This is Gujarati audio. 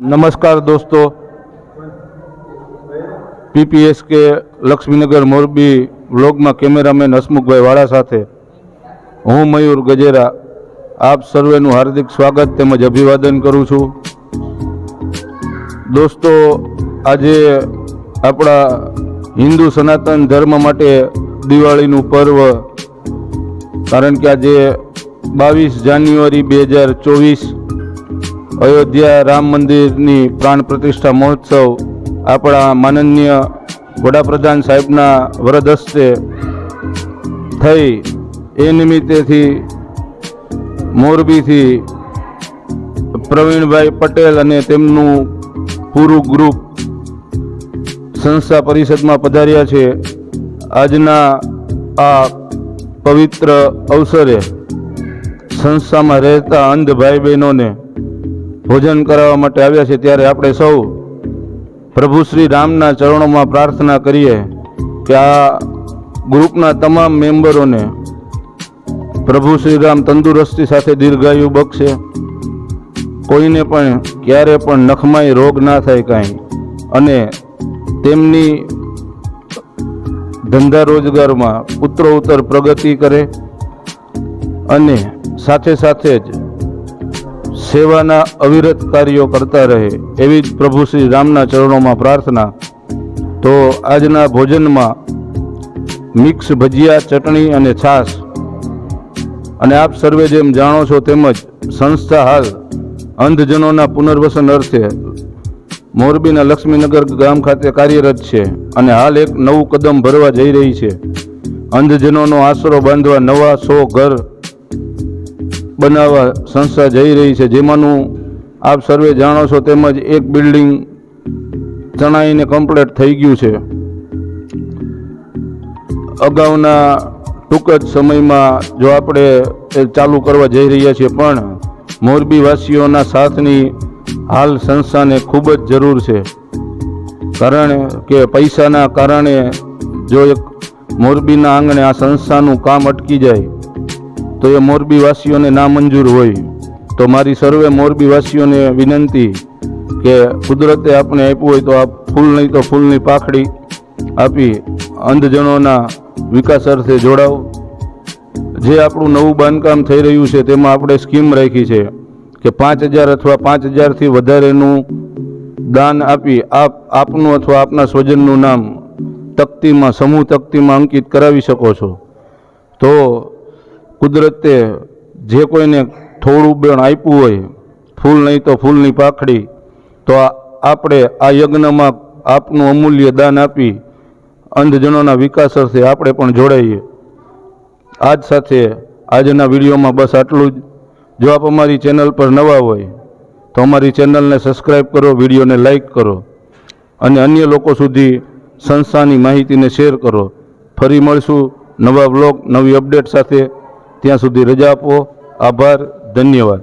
નમસ્કાર દોસ્તો. પીપીએસ કે લક્ષ્મીનગર મોરબી વ્લોગમાં કેમેરામેન હસમુખભાઈ વાળા સાથે હું મયુર ગજેરા. આપ સર્વેનું હાર્દિક સ્વાગત તેમજ અભિવાદન કરું છું. દોસ્તો, આજે આપણા હિન્દુ સનાતન ધર્મ માટે દિવાળીનું પર્વ, કારણ કે આજે બાવીસ જાન્યુઆરી બે હજાર ચોવીસ અયોધ્યા રામ મંદિરની પ્રાણ પ્રતિષ્ઠા મહોત્સવ આપણા માનનીય વડાપ્રધાન સાહેબના વરદ હસ્તે થઈ. એ નિમિત્તેથી મોરબીથી પ્રવીણભાઈ પટેલ અને તેમનું પૂરું ગ્રુપ સંસ્થા પરિષદમાં પધાર્યા છે. આજના આ પવિત્ર અવસરે સંસ્થામાં રહેતા અંધ ભાઈ બહેનોને ભોજન કરાવવા માટે આવ્યા છે ત્યારે આપણે સૌ પ્રભુ શ્રી રામના ચરણોમાં પ્રાર્થના કરીએ કે આ ગ્રુપના તમામ મેમ્બરોને પ્રભુ શ્રી રામ તંદુરસ્તી સાથે દીર્ઘાયુ બક્ષે. કોઈને પણ ક્યારે પણ નખમાય રોગ ના થાય કાંઈ. અને તેમની ધંધા રોજગારમાં ઉત્તરોત્તર પ્રગતિ કરે. અને સાથે સાથે જ સેવાના અવિરત કાર્યો કરતા રહે એવી જ પ્રભુ શ્રી રામના ચરણોમાં પ્રાર્થના. તો આજના ભોજનમાં મિક્સ ભજીયા, ચટણી અને છાશ. અને આપ સર્વે જેમ જાણો છો તેમજ સંસ્થા હાલ અંધજનોના પુનર્વસન અર્થે મોરબીના લક્ષ્મીનગર ગામ ખાતે કાર્યરત છે અને હાલ એક નવું કદમ ભરવા જઈ રહી છે. અંધજનોનો આશરો બાંધવા નવા સો ઘર બનાવવા સંસ્થા જઈ રહી છે, જેમાંનું આપ સર્વે જાણો છો તેમજ એક બિલ્ડિંગ ચણાઈને કમ્પ્લીટ થઈ ગયું છે. અગાઉના ટૂંક જ સમયમાં જો આપણે એ ચાલુ કરવા જઈ રહ્યા છીએ, પણ મોરબીવાસીઓના સાથની હાલ સંસ્થાને ખૂબ જ જરૂર છે. કારણ કે પૈસાના કારણે જો એક મોરબીના આંગણે આ સંસ્થાનું કામ અટકી જાય તો એ મોરબીવાસીઓને નામંજૂર હોય. તો મારી સર્વે મોરબીવાસીઓને વિનંતી કે કુદરતે આપણે આપ્યું હોય તો આ ફૂલ નહીં તો ફૂલની પાખડી આપી અંધજનોના વિકાસ અર્થે જોડાવ જે આપણું નવું બાંધકામ થઈ રહ્યું છે તેમાં આપણે સ્કીમ રાખી છે કે પાંચ હજાર અથવા પાંચ હજારથી વધારેનું દાન આપી આપ, આપનું અથવા આપના સ્વજનનું નામ તકતીમાં, સમૂહ તકતીમાં અંકિત કરાવી શકો છો. તો કુદરતે જે કોઈને થોડું બેણ આપ્યું હોય, ફૂલ નહીં તો ફૂલની પાખડી, તો આપણે આ યજ્ઞમાં આપનું અમૂલ્ય દાન આપી અંધજનોના વિકાસ અર્થે આપણે પણ જોડાઈએ. આજ સાથે આજના વિડીયોમાં બસ આટલું જ. જો આપ અમારી ચેનલ પર નવા હોય, તો અમારી ચેનલને સબસ્ક્રાઈબ કરો, વિડીયોને લાઈક કરો, અને અન્ય લોકો સુધી સંસ્થાની માહિતીને શેર કરો. ફરી મળશું નવા વ્લોગ, નવી અપડેટ સાથે. ત્યાં સુધી રજા આપો. આભાર ધન્યવાદ.